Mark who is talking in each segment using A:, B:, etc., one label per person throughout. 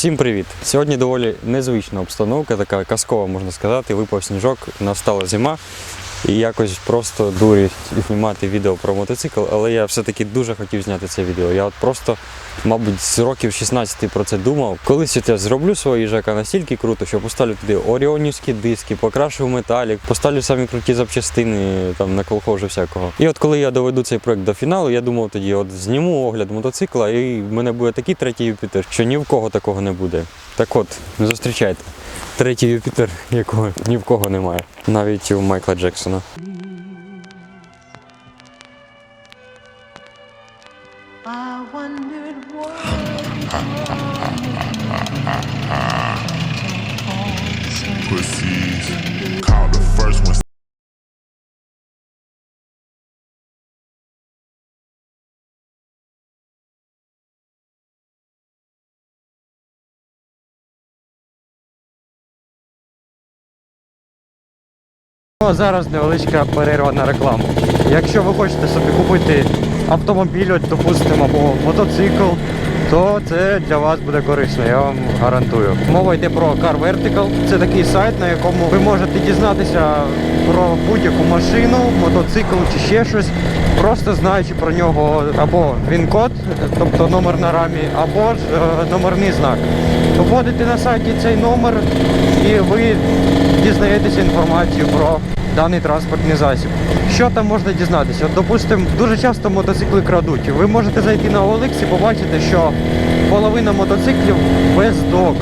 A: Всім привіт! Сьогодні доволі незвична обстановка, така казкова, можна сказати. Випав сніжок, настала зима. І якось просто дурить знімати відео про мотоцикл, але я все-таки дуже хотів зняти це відео. Я от просто, мабуть, з років 16 про це думав. Колись я зроблю свого їжака настільки круто, що поставлю туди оріонівські диски, покрашу металік, поставлю самі круті запчастини, там наколхожу всякого. І от коли я доведу цей проект до фіналу, я думав тоді, от зніму огляд мотоцикла, і в мене буде такий третій Юпітер, що ні в кого такого не буде. Так от, зустрічайте. Третій Юпітер, якого ні в кого немає. Навіть у Майкла Джексона.
B: Pussies.
A: Ну, зараз невеличка перерва на рекламу. Якщо ви хочете собі купити автомобіль, допустимо, або мотоцикл, то це для вас буде корисно, я вам гарантую. Мова йде про Car Vertical. Це такий сайт, на якому ви можете дізнатися про будь-яку машину, мотоцикл чи ще щось, просто знаючи про нього або він-код, тобто номер на рамі, або ж е, номерний знак. Вводите на сайті цей номер і ви дізнаєтеся інформацію про даний транспортний засіб. Що там можна дізнатися? От, допустимо, дуже часто мотоцикли крадуть. Ви можете зайти на OLX і побачити, що половина мотоциклів без док.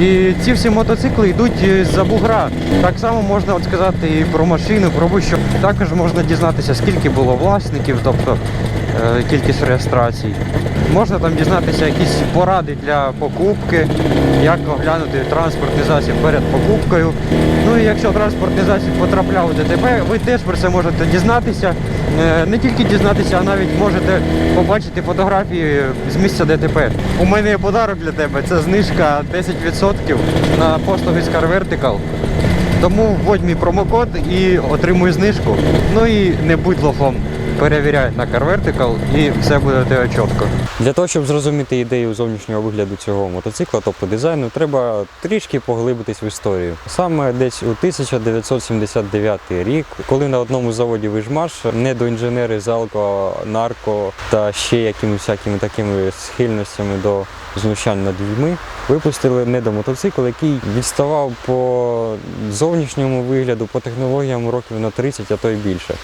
A: І ці всі мотоцикли йдуть з-за бугра. Так само можна от сказати і про машину, про будь-що. Також можна дізнатися, скільки було власників, тобто е, кількість реєстрацій. Можна там дізнатися якісь поради для покупки, як оглянути транспортний засіб перед покупкою. Ну і якщо транспортний засіб потрапляв у ДТП, ви теж про це можете дізнатися. Е, Не тільки дізнатися, а навіть можете побачити фотографії з місця ДТП. У мене є подарок для тебе. Це знижка 10% на послуги з Car Vertical. Тому вводь мій промокод і отримуй знижку. Ну і не будь лохом. Перевіряй на Car Vertical і все буде тебе чітко. Для того, щоб зрозуміти ідею зовнішнього вигляду цього мотоцикла, тобто дизайну, треба трішки поглибитись в історію. Саме десь у 1979 рік, коли на одному заводі Вижмаш недоінженери з алко, нарко та ще якимись всякими такими схильностями до знущань над людьми, випустили недомотоцикл, який відставав по зовнішньому вигляду, по технологіям років на 30, а то й більше.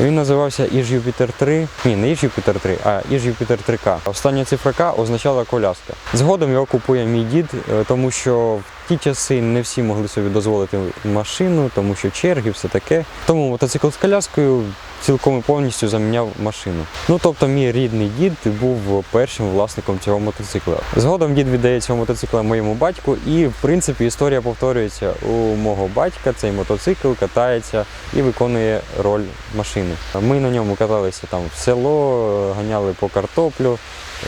A: Він називався Іж Юпітер 3. Ні, не Іж Юпітер 3, а Іж Юпітер 3К. Остання цифра К означала коляска. Згодом його купує мій дід, е, тому що ті часи не всі могли собі дозволити машину, тому що черги, все таке. Тому мотоцикл з коляскою цілком і повністю заміняв машину. Ну тобто, мій рідний дід був першим власником цього мотоцикла. Згодом дід віддає цього мотоцикла моєму батьку, і в принципі історія повторюється у мого батька. Цей мотоцикл катається і виконує роль машини. Ми на ньому каталися там в село, ганяли по картоплю.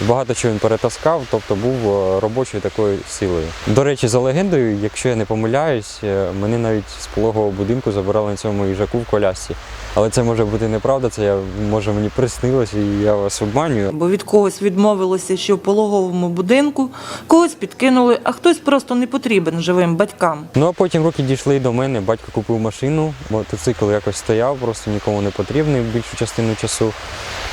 A: Багато чого він перетаскав, тобто був е, робочою такою силою. До речі, за легендою, якщо я не помиляюсь, е, мене навіть з пологового будинку забирали на цьому їжаку в колясці. Але це може бути неправда, це я, може мені приснилось і я вас обманюю.
C: Бо від когось відмовилося ще в пологовому будинку, когось підкинули, а хтось просто не потрібен живим батькам.
A: Ну а потім роки дійшли до мене. Батько купив машину, мотоцикл якось стояв, просто нікому не потрібний більшу частину часу.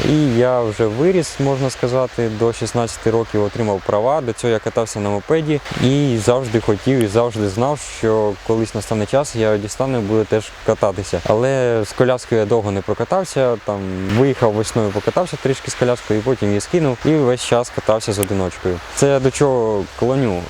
A: І я вже виріс, можна сказати, до 16 років отримав права. До цього я катався на мопеді і завжди хотів і завжди знав, що колись настане час, я дістану і буду теж кататися. Але з коляскою я довго не прокатався. Там виїхав весною, покатався трішки з коляскою, і потім її скинув і весь час катався з одиночкою. Це до чого клоню.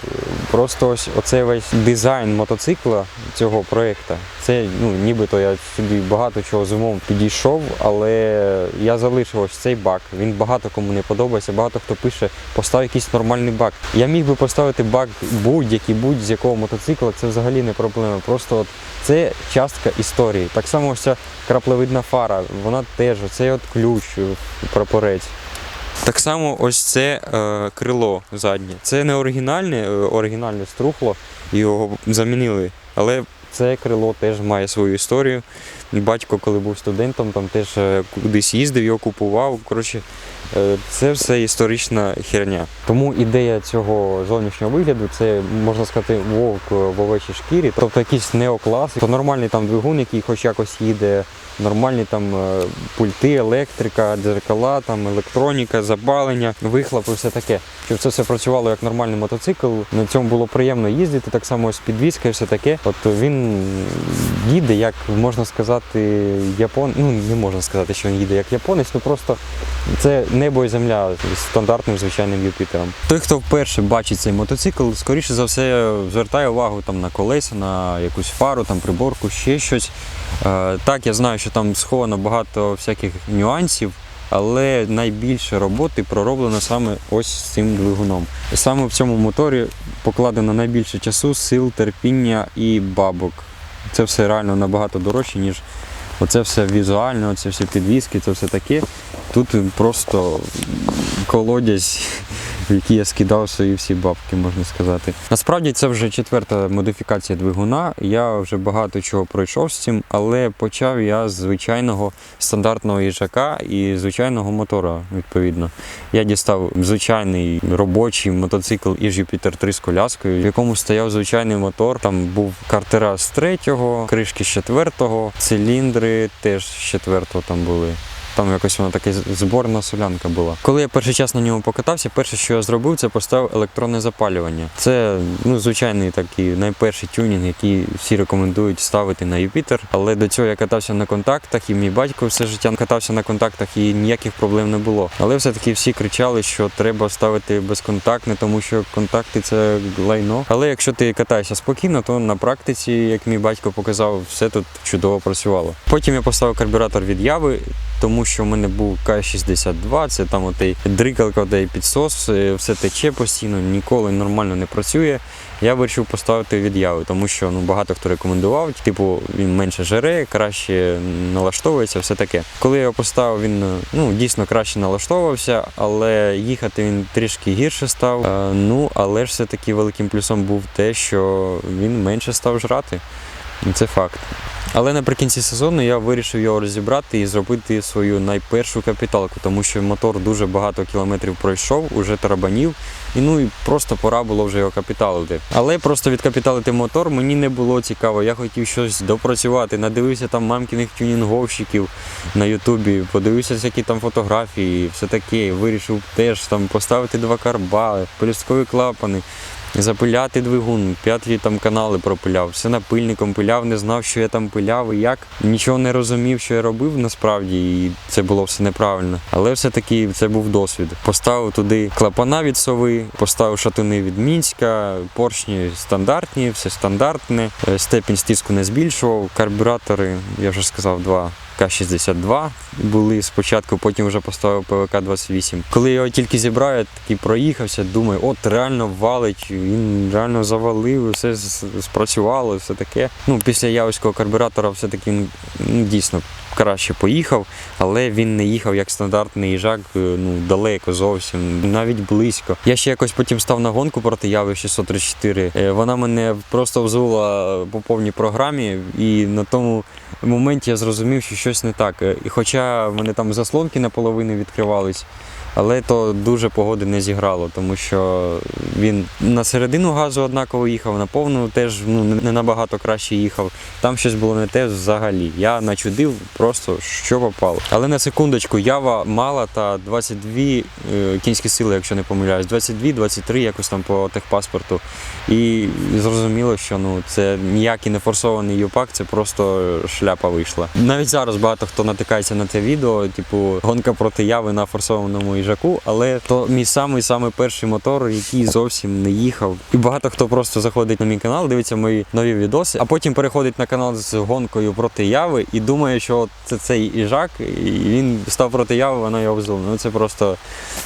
A: Просто ось оцей весь дизайн мотоцикла цього проєкту. Це ну нібито я сюди багато чого з умом підійшов, але я залишив ось цей бак. Він багато кому не подобається. Багато хто пише, постав якийсь нормальний бак. Я міг би поставити бак будь-який, будь-з якого мотоцикла. Це взагалі не проблема. Просто от це частка історії. Так само ось ця краплевидна фара, вона теж оцей от ключ, е, прапорець. Так само ось це е, крило заднє. Це не оригінальне, е, оригінальне струхло, його замінили. Але це крило теж має свою історію. Батько, коли був студентом, там теж е, кудись їздив, його купував. Коротше, е, це все історична херня. Тому ідея цього зовнішнього вигляду це можна сказати вовк в овечій шкірі, тобто якийсь неоклас, то нормальний там двигун, який хоч якось їде, нормальні там е, пульти, електрика, дзеркала, там електроніка, запалення, вихлопи, все таке. Щоб це все працювало як нормальний мотоцикл. На цьому було приємно їздити, так само з підвіскою, все таке. От він їде, як можна сказати, япон. Ну не можна сказати, що він їде як японець, ну просто це небо і земля з стандартним звичайним Юпітером. Той, хто вперше бачить цей мотоцикл, скоріше за все звертає увагу там на колеса, на якусь фару, там приборку, ще щось. Е, так, я знаю, що там сховано багато всяких нюансів. Але найбільше роботи пророблено саме ось з цим двигуном. Саме в цьому моторі покладено найбільше часу, сил, терпіння і бабок. Це все реально набагато дорожче, ніж оце все візуально, оце все підвіски, це все таке. Тут просто колодязь, в який я скидав свої всі бабки, можна сказати. Насправді це вже четверта модифікація двигуна. Я вже багато чого пройшов з цим, але почав я з звичайного стандартного їжака і звичайного мотора, відповідно. Я дістав звичайний робочий мотоцикл із Jupiter 3 з коляскою, в якому стояв звичайний мотор. Там був картера з третього, кришки з четвертого, циліндри теж з четвертого там були. Там якось вона така зборна солянка була. Коли я перший час на ньому покатався, перше, що я зробив, це поставив електронне запалювання. Це ну, звичайний такий найперший тюнінг, який всі рекомендують ставити на Юпітер. Але до цього я катався на контактах, і мій батько все життя катався на контактах, і ніяких проблем не було. Але все-таки всі кричали, що треба ставити безконтактне, тому що контакти це лайно. Але якщо ти катаєшся спокійно, то на практиці, як мій батько показав, все тут чудово працювало. Потім я поставив карбюратор від яви тому що в мене був К-62, це там отей дрикалка, отей підсос, е, все тече постійно, ніколи нормально не працює. Я вирішив поставити від'яви, тому що ну, багато хто рекомендував, типу він менше жере, краще налаштовується, все таке. Коли я його поставив, він ну, дійсно краще налаштовувався, але їхати він трішки гірше став. Е, ну, але ж все-таки великим плюсом був те, що він менше став жрати. Це факт. Але наприкінці сезону я вирішив його розібрати і зробити свою найпершу капіталку, тому що мотор дуже багато кілометрів пройшов, уже тарабанів, і ну і просто пора було вже його капіталити. Але просто відкапіталити мотор мені не було цікаво. Я хотів щось допрацювати. Надивився там мамкіних тюнінговщиків на Ютубі, подивився всякі там фотографії, все таке. Вирішив теж там поставити два карба, полісткові клапани. Запиляти двигун, п'яті там канали пропиляв, все напильником пиляв, не знав, що я там пиляв і як. Нічого не розумів, що я робив насправді, і це було все неправильно. Але все-таки це був досвід. Поставив туди клапана від сови, поставив шатуни від мінська, поршні стандартні, все стандартне, Е, степінь стиску не збільшував, карбюратори, я вже сказав, два. К-62 були спочатку, потім вже поставив ПВК-28. Коли його тільки зібрав, я такий проїхався, думаю, от реально валить, він реально завалив, все спрацювало, все таке. Ну, після явського карбюратора все-таки ну, дійсно краще поїхав, але він не їхав як стандартний їжак, е, ну далеко зовсім, навіть близько. Я ще якось потім став на гонку проти Яви 634. Е, Вона мене просто взула по повній програмі, і на тому моменті я зрозумів, що щось не так. Е, І хоча мене там заслонки наполовину відкривались. Але то дуже погоди не зіграло, тому що він на середину газу однаково їхав, на повну теж ну, не набагато краще їхав. Там щось було не те взагалі. Я начудив просто що попало. Але на секундочку, ява мала та 22 е, кінські сили, якщо не помиляюсь, 22-23 якось там по техпаспорту. І зрозуміло, що ну це ніякий не форсований юпак, це просто шляпа вийшла. Навіть зараз багато хто натикається на це відео, типу гонка проти яви на форсованому їжаку, але то мій самий самий перший мотор, який зовсім не їхав. І багато хто просто заходить на мій канал, дивиться мої нові відоси, а потім переходить на канал з гонкою проти яви і думає, що це цей їжак, і він став проти яви, вона його взула. Ну це просто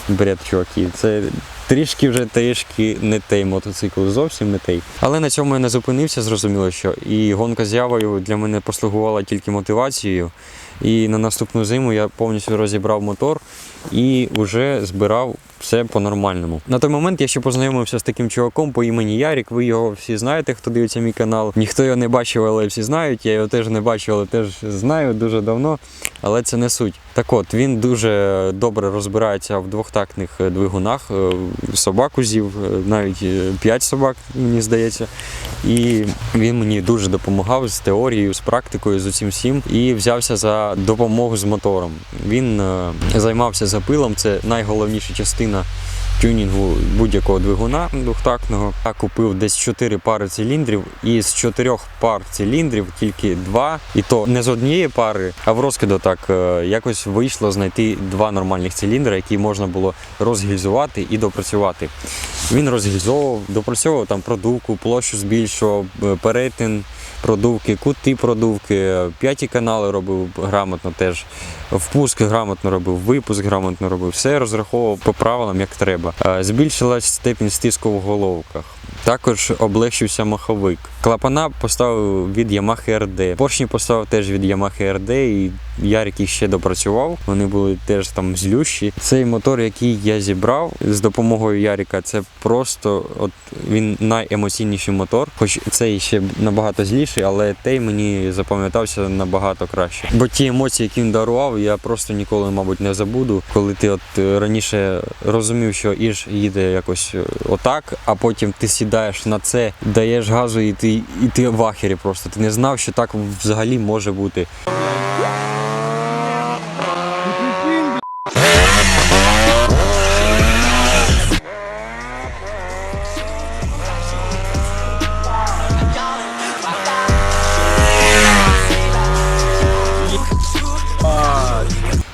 A: бред, чуваки. Це трішки вже трішки не той мотоцикл, зовсім не той. Але на цьому я не зупинився, зрозуміло, що і гонка з явою для мене послугувала тільки мотивацією. І на наступну зиму я повністю розібрав мотор і вже збирав все по-нормальному. На той момент я ще познайомився з таким чуваком по імені Ярік. Ви його всі знаєте, хто дивиться мій канал. Ніхто його не бачив, але всі знають. Я його теж не бачив, але теж знаю дуже давно. Але це не суть. Так от, він дуже добре розбирається в двохтактних е, двигунах. Е, Собаку зів, е, навіть п'ять собак, мені здається. І він мені дуже допомагав з теорією, з практикою, з усім всім. І взявся за допомогу з мотором. Він займався запилом, це найголовніша частина тюнінгу будь-якого двигуна двохтактного. Я купив десь 4 пари циліндрів, і з 4 пар циліндрів тільки два, і то не з однієї пари, а в розкиду так е, якось вийшло знайти два нормальних циліндри, які можна було розгільзувати і допрацювати. Він розгільзовував, допрацьовував там продувку, площу збільшував, е, перетин продувки, кути продувки, п'яті канали робив грамотно теж, впуск грамотно робив, випуск грамотно робив, все розраховував по правилам, як треба. Е, Збільшилась степінь стиску в головках. Також облегшився маховик. Клапана поставив від Yamaha RD. Поршні поставив теж від Yamaha RD, і Ярик їх ще допрацював. Вони були теж там злющі. Цей мотор, який я зібрав з допомогою Ярика, це просто от він найемоційніший мотор. Хоч цей ще набагато зліший, але той мені запам'ятався набагато краще. Бо ті емоції, які він дарував, я просто ніколи, мабуть, не забуду. Коли ти от е, раніше розумів, що Іж їде якось е, отак, а потім ти сідаєш на це, даєш газу, і ти, і ти в ахері просто. Ти не знав, що так взагалі може бути.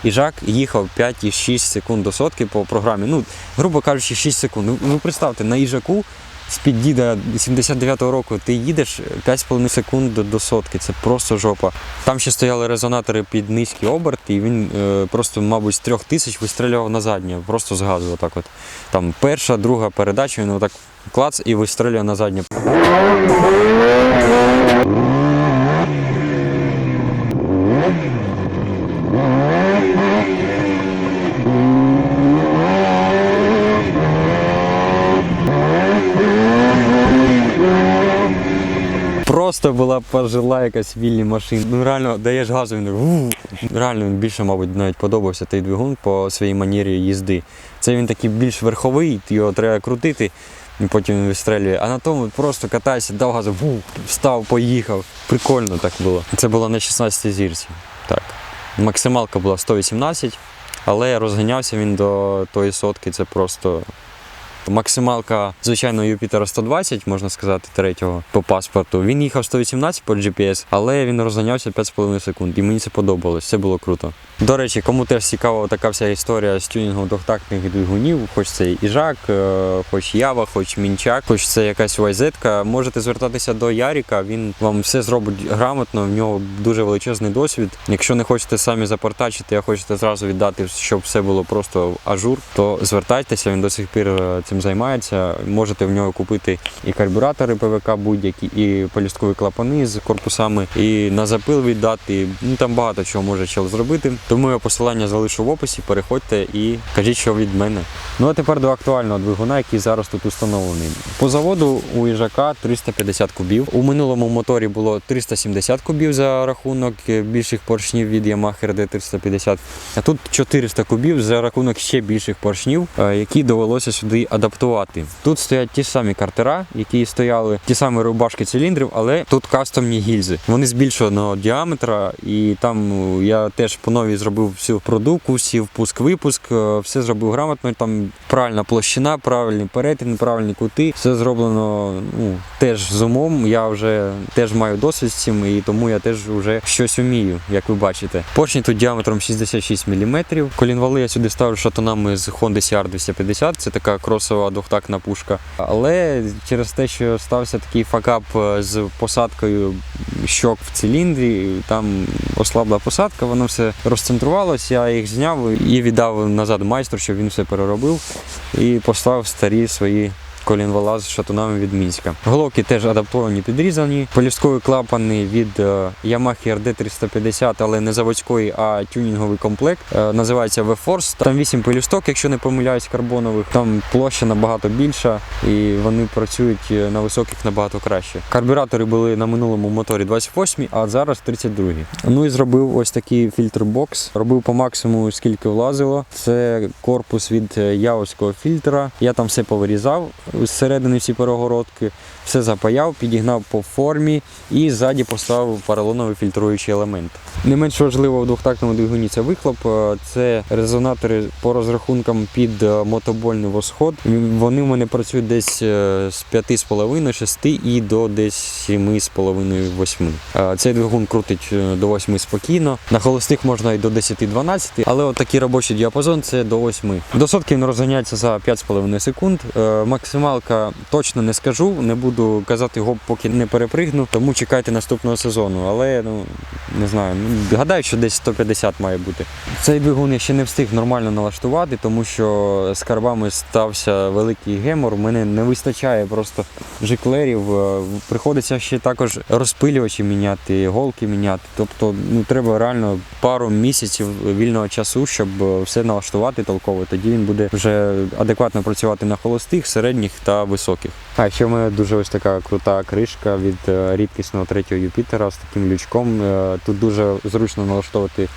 A: Іжак їхав 5,6 секунд до сотки по програмі. Ну, грубо кажучи, 6 секунд. Ну, ви представте, на їжаку з-під діда 79-го року ти їдеш 5,5 секунд до, сотки. Це просто жопа. Там ще стояли резонатори під низький оберт, і він е, просто, мабуть, з трьох тисяч вистрілював на заднє, просто з газу. Отак от. Там перша, друга передача, він отак клац і вистрілює на заднє. Просто була пожила якась вільні машина. Ну реально даєш газу, він реально він більше, мабуть, навіть подобався той двигун по своїй манері їзди. Це він такий більш верховий, його треба крутити, і потім він вистрелює. А на тому просто катайся, дав газу, ву, встав, поїхав. Прикольно так було. Це було на 16 зірці. Так. Максималка була 118, але розганявся він до тої сотки. Це просто Максималка, звичайно, Юпітера 120, можна сказати, третього по паспорту. Він їхав 118 по GPS, але він розганявся 5,5 секунд. І мені це подобалось, це було круто. До речі, кому теж цікава така вся історія з тюнінгом двохтактних двигунів, хоч це Іжак, е, хоч Ява, хоч Мінчак, хоч це якась YZ, можете звертатися до Яріка, він вам все зробить грамотно, в нього дуже величезний досвід. Якщо не хочете самі запортачити, а хочете зразу віддати, щоб все було просто ажур, то звертайтеся, він до сих пір е, цим займається. Можете в нього купити і карбюратори ПВК будь-які, і полісткові клапани з корпусами, і на запил віддати. Ну там багато чого може чел зробити. Тому я посилання залишу в описі. Переходьте і кажіть, що від мене. Ну а тепер до актуального двигуна, який зараз тут установлений. По заводу у їжака 350 кубів. У минулому моторі було 370 кубів за рахунок е, більших поршнів від Yamaha RD 350. А тут 400 кубів за рахунок ще більших поршнів, е, які довелося сюди адаптувати. Тут стоять ті самі картера, які стояли, ті самі рубашки циліндрів, але тут кастомні гільзи. Вони збільшеного діаметра, і там ну, я теж по новій зробив всю продувку, всі впуск-випуск, е, все зробив грамотно. Там правильна площина, правильний перетин, правильні кути. Все зроблено ну, теж з умом. Я вже теж маю досвід з цим, і тому я теж вже щось вмію, як ви бачите. Поршні тут діаметром 66 мм. Колінвали я сюди ставлю шатунами з Honda CR 250. Це така кросова двохтактна пушка. Але через те, що стався такий факап е, з посадкою щок в циліндрі, там ослабла посадка, воно все розцентрувалося, я їх зняв і віддав назад майстру, щоб він все переробив і поставив старі свої колінвала з шатунами від Мінська. Головки теж адаптовані, підрізані. Полівської клапани від е, Yamaha RD 350, але не заводської, а тюнінговий комплект. Е, Називається V-Force. Там 8 пелюсток, якщо не помиляюсь, карбонових. Там площа набагато більша і вони працюють е, на високих набагато краще. Карбюратори були на минулому моторі 28, а зараз 32. Ну і зробив ось такий фільтр-бокс. Робив по максимуму, скільки влазило. Це корпус від явовського фільтра. Я там все повирізав зсередини всі перегородки, все запаяв, підігнав по формі і ззаді поставив поролоновий фільтруючий елемент. Не менш важливо в двохтактному двигуні це вихлоп. Е, Це резонатори по розрахункам під е, мотобольний восход. Вони в мене працюють десь е, з 5,5-6 і до десь 7,5-8. Е, Цей двигун крутить до 8 спокійно. На холостих можна і до 10-12, але от такий робочий діапазон це до 8. До він розганяється за 5,5 секунд. Е, Максималка точно не скажу, не буду казати гоп, поки не перепригну, тому чекайте наступного сезону. Але ну не знаю, ну, гадаю, що десь 150 має бути. Цей двигун я ще не встиг нормально налаштувати, тому що з карбами стався великий гемор. Мене не вистачає просто жиклерів. Е, Приходиться ще також розпилювачі міняти, голки міняти. Тобто, ну треба реально пару місяців вільного часу, щоб е, все налаштувати толково. Тоді він буде вже адекватно працювати на холостих, середніх та високих. А ще в мене дуже ось така крута кришка від е, рідкісного третього Юпітера з таким лючком. Е, Тут дуже зручно налаштовувати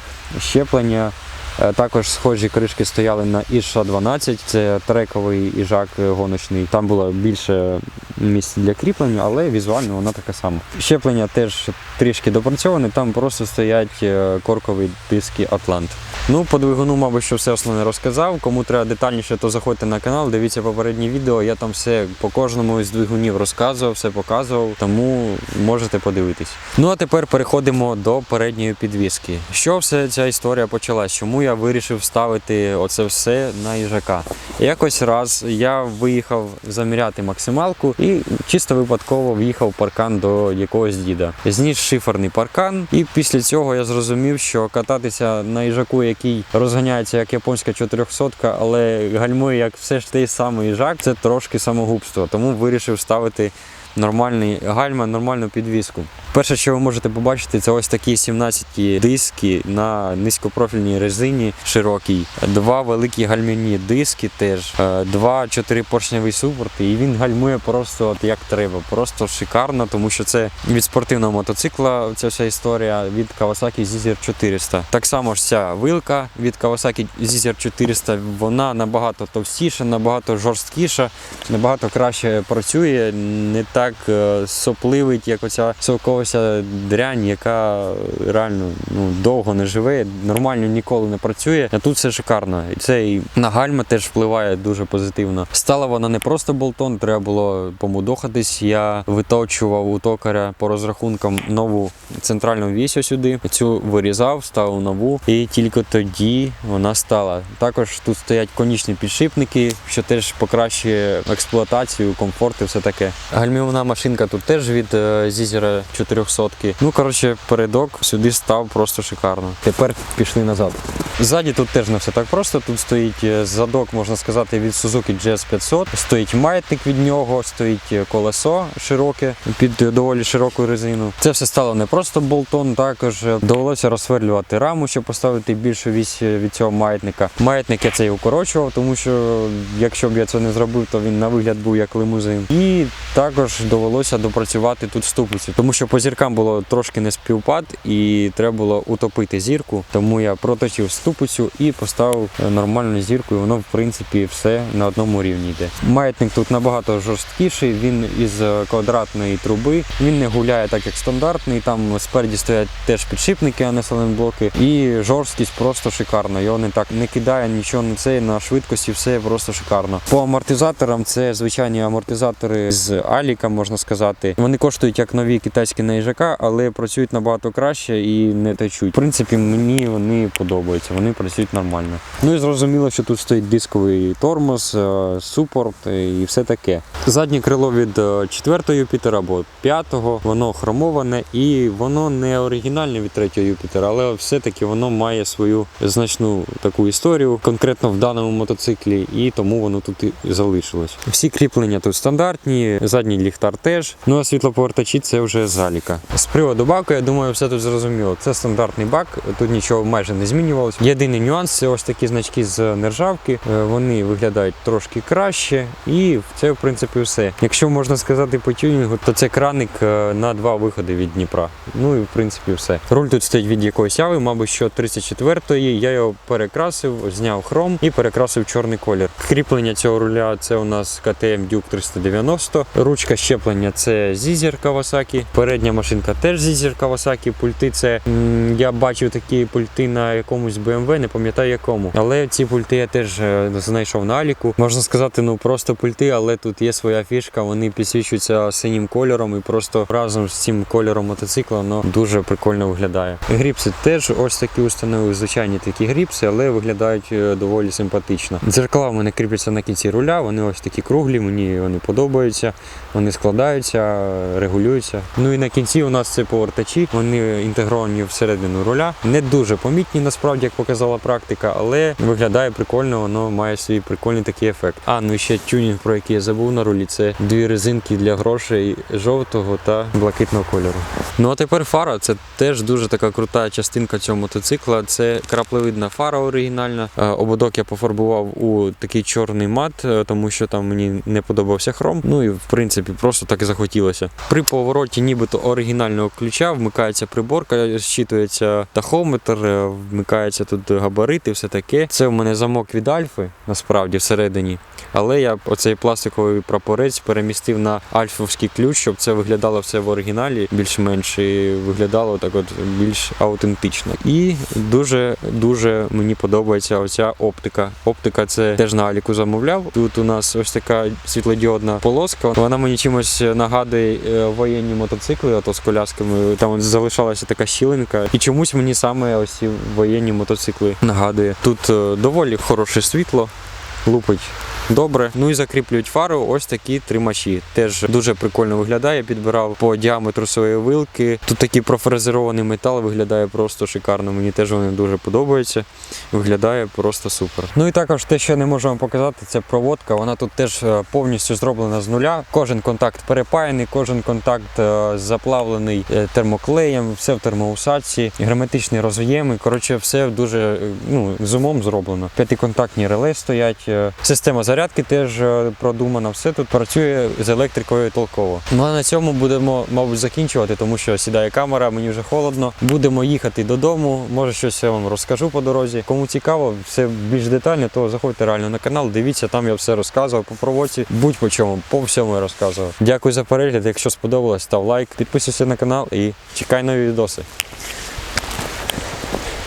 A: щеплення. Е, Також схожі кришки стояли на іша 12 це трековий іжак е, гоночний. Там було більше місць для кріплення, але візуально вона така сама. Щеплення теж трішки допрацьоване, там просто стоять е, коркові диски Атлант. Ну, по двигуну, мабуть, що все основне розказав. Кому треба детальніше, то заходьте на канал, дивіться попередні відео. Я там все по кожному із двигунів розказував, все показував, тому можете подивитись. Ну а тепер переходимо до передньої підвіски. Що все ця історія почалась? Чому я вирішив ставити оце все на їжака? Якось раз я виїхав заміряти максималку і чисто випадково в'їхав паркан до якогось діда. Зніс шиферний паркан, і після цього я зрозумів, що кататися на їжаку, який розганяється як японська 400, але гальмує як все ж той самий їжак, це трошки самогубство. Тому вирішив ставити нормальний гальма, нормальну підвіску. Перше, що ви можете побачити, це ось такі 17 диски на низькопрофільній резині широкій, два великі гальмівні диски теж, е, два чотирипоршневі супорти, і він гальмує просто от як треба. Просто шикарно, тому що це від спортивного мотоцикла ця вся історія від Kawasaki ZR 400. Так само ж ця вилка від Kawasaki ZR 400, вона набагато товстіша, набагато жорсткіша, набагато краще працює, не так е, сопливить, як оця совковася дрянь, яка реально ну, довго не живе, нормально ніколи не працює. А тут все шикарно. І це і на гальма теж впливає дуже позитивно. Стала вона не просто болтон, треба було помудохатись. Я виточував у токаря по розрахункам нову центральну вісь сюди. Цю вирізав, ставив нову, і тільки тоді вона стала. Також тут стоять конічні підшипники, що теж покращує експлуатацію, комфорт і все таке. Гальмівна машинка тут теж від е, Зізера 400. Ну коротше, передок сюди став просто шикарно. Тепер пішли назад. Ззаді тут теж не все так просто. Тут стоїть е, задок, можна сказати, від Suzuki GS 500. Стоїть маятник від нього, стоїть е, колесо широке під доволі широку резину. Це все стало не просто болтон, також довелося розсверлювати раму, щоб поставити більшу вісь від цього маятника. Маятник я цей укорочував, тому що якщо б я це не зробив, то він на вигляд був як лимузин. І також довелося допрацювати тут ступицю, тому що по зіркам було трошки не співпад, і треба було утопити зірку. Тому я проточив ступицю і поставив е, нормальну зірку, і воно в принципі все на одному рівні йде. Маятник тут набагато жорсткіший, він із е, квадратної труби. Він не гуляє так, як стандартний. Там спереді стоять теж підшипники, а не саленблоки. І жорсткість просто шикарна. Його не так не кидає нічого на це, на швидкості, все просто шикарно. По амортизаторам це звичайні амортизатори з Аліка, можна сказати. Вони коштують як нові китайські на на їжака, але працюють набагато краще і не течуть. В принципі, мені вони подобаються, вони працюють нормально. Ну і зрозуміло, що тут стоїть дисковий тормоз, е, супорт е, і все таке. Заднє крило від 4 Юпітера або 5-го, воно хромоване і воно не оригінальне від 3 Юпітера, але все-таки воно має свою значну таку історію, конкретно в даному мотоциклі, і тому воно тут і залишилось. Всі кріплення тут стандартні, задні задній ліхтар теж. Ну а світлоповертачі це вже заліка. З приводу баку, я думаю, все тут зрозуміло. Це стандартний бак, тут нічого майже не змінювалось. Єдиний нюанс це ось такі значки з нержавки. Е, Вони виглядають трошки краще, і це в принципі все. Якщо можна сказати по тюнінгу, то це краник е, на два виходи від Дніпра. Ну і в принципі все. Руль тут стоїть від якоїсь яви, мабуть, що 34-ї. Я його перекрасив, зняв хром і перекрасив чорний колір. Кріплення цього руля це у нас KTM Duke 390. Ручка щеплення це Zizzer Kawasaki. Передня машинка теж Zizzer Kawasaki. Пульти це я бачив такі пульти на якомусь BMW, не пам'ятаю якому. Але ці пульти я теж е, знайшов на Аліку. Можна сказати, ну просто пульти, але тут є своя фішка. Вони підсвічуються синім кольором і просто разом з цим кольором мотоцикла воно дуже прикольно виглядає. Гріпси теж ось такі установили звичайні такі гріпси, але виглядають е, доволі симпатично. Дзеркала в мене кріпляться на кінці руля. Вони ось такі круглі, мені вони подобаються. Вони складаються, регулюються. Ну і на кінці у нас це повертачі. Вони інтегровані всередину руля. Не дуже помітні насправді, як показала практика, але виглядає прикольно, воно має свій прикольний такий ефект. А ну і ще тюнінг, про який я забув на рулі. Це дві резинки для грошей жовтого та блакитного кольору. Ну а тепер фара це теж дуже така крута частинка цього мотоцикла. Це краплевидна фара оригінальна. Е, Ободок я пофарбував у такий чорний мат, е, тому що там мені не подобався хром. Ну і в принципі просто так і захотілося. При повороті, нібито оригінального ключа, вмикається приборка, зчитується тахометр, е, вмикається тут габарити, все таке. Це в мене замок від Альфи, насправді всередині. Але я оцей пластиковий прапорець перемістив на альфовський ключ, щоб це виглядало все в оригіналі більш-менш і виглядало так от більш аутентично. І дуже дуже мені подобається оця оптика. Оптика це теж на Аліку замовляв. Тут у нас ось така світлодіодна полоска. Вона мені чимось нагадує е, воєнні мотоцикли, ото з колясками. Там залишалася така щілинка. І чомусь мені саме ось ці воєнні мотоцикли нагадує. Тут е, доволі хороше світло, лупить добре. Ну і закріплюють фару ось такі тримачі. Теж дуже прикольно виглядає. Підбирав по діаметру своєї вилки. Тут такий профрезерований метал виглядає просто шикарно. Мені теж вони дуже подобаються. Виглядає просто супер. Ну і також те, що я не можу вам показати, це проводка. Вона тут теж е, повністю зроблена з нуля. Кожен контакт перепаяний, кожен контакт е, заплавлений е, термоклеєм, все в термоусадці, герметичні роз'єми. Коротше, все дуже ну, з умом зроблено. П'ятиконтактні реле стоять. Система зарядки теж е, продумана. Все тут працює з електрикою толково. Ну а на цьому будемо, мабуть, закінчувати, тому що сідає камера, мені вже холодно. Будемо їхати додому. Може, щось я вам розкажу по дорозі. Кому цікаво, все більш детально, то заходьте реально на канал. Дивіться, там я все розказував по проводці. Будь по чому, по всьому я розказував. Дякую за перегляд. Якщо сподобалось, став лайк, підписуйся на канал і чекай нові відоси.